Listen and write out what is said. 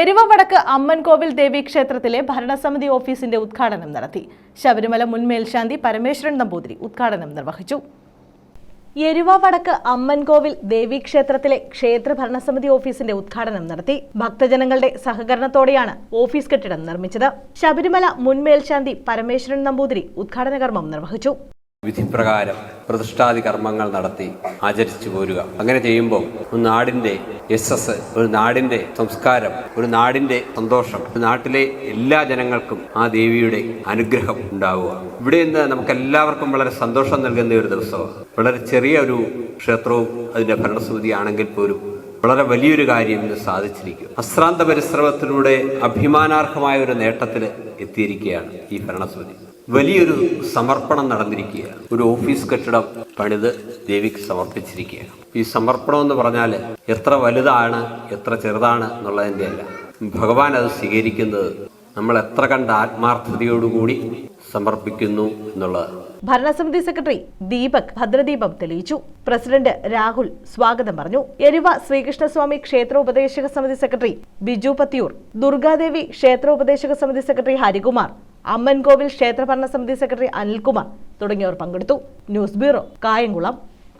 എരുവ വടക്ക് അമ്മൻകോവിൽ ദേവി ക്ഷേത്രത്തിലെ ഭരണസമിതി ഓഫീസിന്റെ ഉദ്ഘാടനം നടത്തി. ശബരിമല മുൻ മേൽശാന്തി പരമേശ്വരൻ നമ്പൂതിരി ഉദ്ഘാടനം നിർവഹിച്ചു. എരുവ വടക്ക് അമ്മൻകോവിൽ ദേവീക്ഷേത്രത്തിലെ ക്ഷേത്ര ഭരണസമിതി ഓഫീസിന്റെ ഉദ്ഘാടനം നടത്തി. ഭക്തജനങ്ങളുടെ സഹകരണത്തോടെയാണ് ഓഫീസ് കെട്ടിടം നിർമ്മിച്ചത്. ശബരിമല മുൻ മേൽശാന്തി പരമേശ്വരൻ നമ്പൂതിരി ഉദ്ഘാടന കർമ്മം നിർവഹിച്ചു. വിധിപ്രകാരം പ്രതിഷ്ഠാതി കർമ്മങ്ങൾ നടത്തി ആചരിച്ചു പോരുക. അങ്ങനെ ചെയ്യുമ്പോൾ ഒരു നാടിന്റെ യശസ് ഒരു നാടിന്റെ സംസ്കാരം ഒരു നാടിന്റെ സന്തോഷം ഒരു നാട്ടിലെ എല്ലാ ജനങ്ങൾക്കും ആ ദേവിയുടെ അനുഗ്രഹം ഉണ്ടാവുക. ഇവിടെ നിന്ന് നമുക്ക് എല്ലാവർക്കും വളരെ സന്തോഷം നൽകുന്ന ഒരു ദിവസമാണ് വളരെ ചെറിയ ഒരു ക്ഷേത്രവും അതിന്റെ ഭരണസമിതി ആണെങ്കിൽ പോലും വളരെ വലിയൊരു കാര്യം ഇന്ന് സാധിച്ചിരിക്കും. അശ്രാന്ത പരിശ്രമത്തിലൂടെ അഭിമാനാർഹമായ ഒരു നേട്ടത്തിൽ എത്തിയിരിക്കുകയാണ് ഈ ഭരണസമിതി. വലിയൊരു സമർപ്പണം നടന്നിരിക്കുകയാണ് ഒരു ഓഫീസ് കെട്ടിടം പണിത് ദേവിക്ക് സമർപ്പിച്ചിരിക്കുകയാണ്. ഈ സമർപ്പണം എന്ന് പറഞ്ഞാൽ എത്ര വലുതാണ് എത്ര ചെറുതാണ് എന്നുള്ളതിന്റെ അല്ല. ഭഗവാൻ അത് സ്വീകരിക്കുന്നത് നമ്മൾ എത്ര കണ്ട ആത്മാർത്ഥതയോടുകൂടി സമർപ്പിക്കുന്നു എന്നുള്ളത്. ഭരണസമിതി സെക്രട്ടറി ദീപക് ഭദ്രദീപം തെളിയിച്ചു. പ്രസിഡന്റ് രാഹുൽ സ്വാഗതം പറഞ്ഞു. എരുവ ശ്രീകൃഷ്ണസ്വാമി ക്ഷേത്ര ഉപദേശക സമിതി സെക്രട്ടറി ബിജു പത്തിയൂർ ദുർഗാദേവി ക്ഷേത്ര ഉപദേശക സമിതി സെക്രട്ടറി ഹരികുമാർ അമ്മൻകോവിൽ ക്ഷേത്ര ഭരണസമിതി സെക്രട്ടറി അനിൽകുമാർ തുടങ്ങിയവർ പങ്കെടുത്തു. News bureau Kayamkulam.